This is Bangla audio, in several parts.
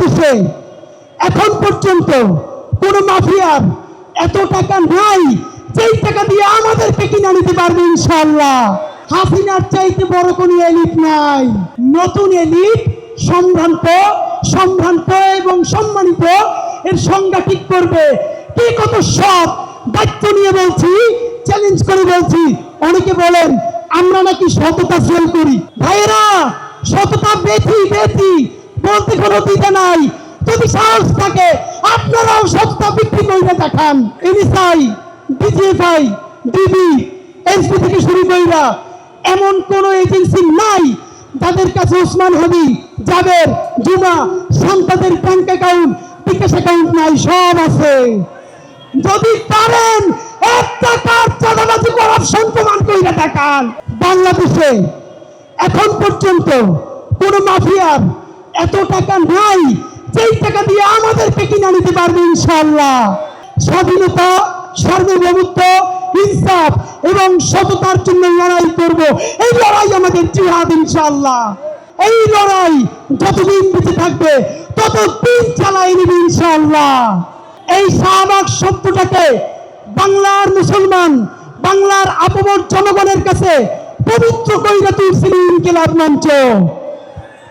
বাংলাদেশে এখন পর্যন্ত কোন মাফিয়ার এত টাকা নাই যেই টাকা দিয়ে আমাদেরকে কিনে নিতে পারবে ইনশাল্লাহ হাসিনার চাইতে বড় কোনো এলিট নাই। নতুন এলিট সম্ভ্রান্ত সম্ভ্রান্ত এবং সম্মানিত এর সংজ্ঞা ঠিক করবে। কে কত সব দায়িত্ব নিয়ে বলছি চ্যালেঞ্জ করে বলছি। অনেকে বলেন, আমরা নাকি সততা সেল করি। ভাইয়েরা, সততা বেথি বেথি বলতে কোনো দ্বিধা নাই। যদি সাহস থাকে, আপনারাও সততা বিক্রি করে দেখান এনএসআই ডিজিএফআই, ডিবি এসপি থেকে শুরু কইরা এমন কোন এজেন্সি নাই যাদের কাছে ওসমান হবি জাবের, জুমা, সন্তাদের ব্যাংক অ্যাকাউন্ট বিকাশ অ্যাকাউন্ট নাই, সব আছে। যদি পারেন, একটা কার চাঁদাবাজি করাপশন প্রমাণ কইরা দেখান। বাংলাদেশে এখন পর্যন্ত কোন মাফিয়ার এত টাকা নাই, যেই টাকা দিয়ে আমাদেরকে কিনে নিতে পারবে ইনশাল্লাহ স্বাধীনতা, সার্বভৌমত্ব, ইনসাফ এবং সততার জন্য লড়াই করব। এই লড়াই আমাদের জিহাদ ইনশাল্লাহ এই লড়াই যতদিন বেঁচে থাকবে, ততদিন চালাই নিবে ইনশাল্লাহ এই শাহবাগ শব্দটাকে বাংলার মুসলমান, বাংলার আপমর জনগণের কাছে পবিত্র কইরা তুলছিল ইনকিলাব মঞ্চ।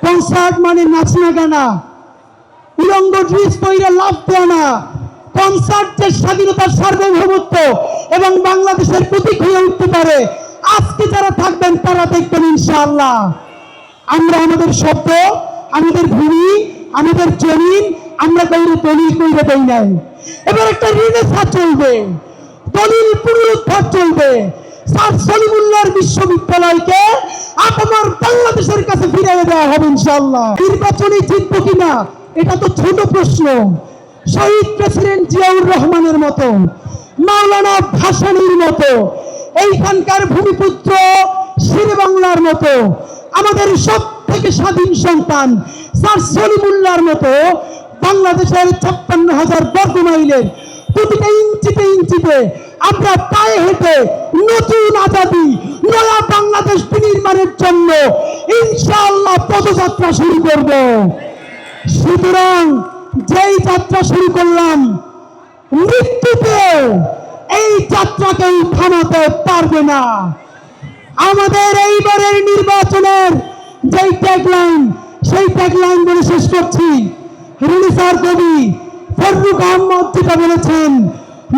কনসার্ট মানে নাচ না গানা। উলঙ্গ ড্রেস পইরা লাভ দেয় না। কনসার্ট যে স্বাধীনতার সার্বভৌমত্ব এবং বাংলাদেশের প্রতীক হয়ে উঠতে পারে, আজকে যারা থাকবেন তারা দেখবেন ইনশাআল্লাহ। আমরা আমাদের শব্দ, আমাদের ভূমি, আমাদের জমিন, আমরা কাউরে দলিল করে দেই নাই। এবার একটা রিনেসা চলবে। দলিল পুনরুদ্ধার চলবে। বিশ্ববিদ্যালয়কে আপনার বাংলাদেশের কাছে ফিরে দেওয়া হবে ইনশাআল্লাহ। নির্বাচনে জিতবো কিনা, এটা তো ছোট প্রশ্ন। শহীদ প্রেসিডেন্ট জিয়াউর রহমানের মতো, মাওলানা ভাসানির মতো, এইখানকার ভূমিপুত্র শেরে বাংলার মতো, আমাদের সব থেকে স্বাধীন সন্তান স্যার সলিমুল্লাহর মতো, বাংলাদেশের ছাপ্পান্ন হাজার বর্গ মাইলের প্রতিটা ইঞ্চিতে ইঞ্চিতে আমরা পায়ে হেঁটে আজাদি নয়া বাংলাদেশ বিনির্মাণের জন্য ইনশাআল্লাহ পদযাত্রা শুরু করব। সুতরাং যেই যাত্রা শুরু করলাম মৃত্যুতেও এই যাত্রাকেই থামাতে পারবে না। আমাদের এইবারের নির্বাচনের যেই ট্যাগলাইন সেই ট্যাগলাইন বলে শেষ করছি। রিলিসার কবি ফররুক আহমদ যেটা বলেছেন,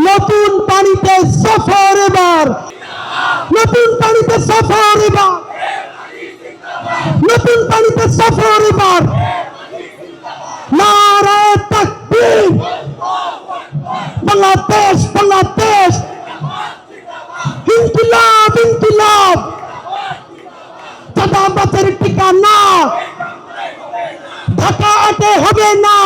নতুন পানিতে সফর এবার। নতুন পানিতে সফর এবার। নতুন পানিতে সফর এবার। নারায় তাকবীর। বাংলাদেশ বাংলাদেশ। ইনকিলাব ইনকিলাব। দাদা বাতের ঠিকানা ঢাকা আটে হবে না।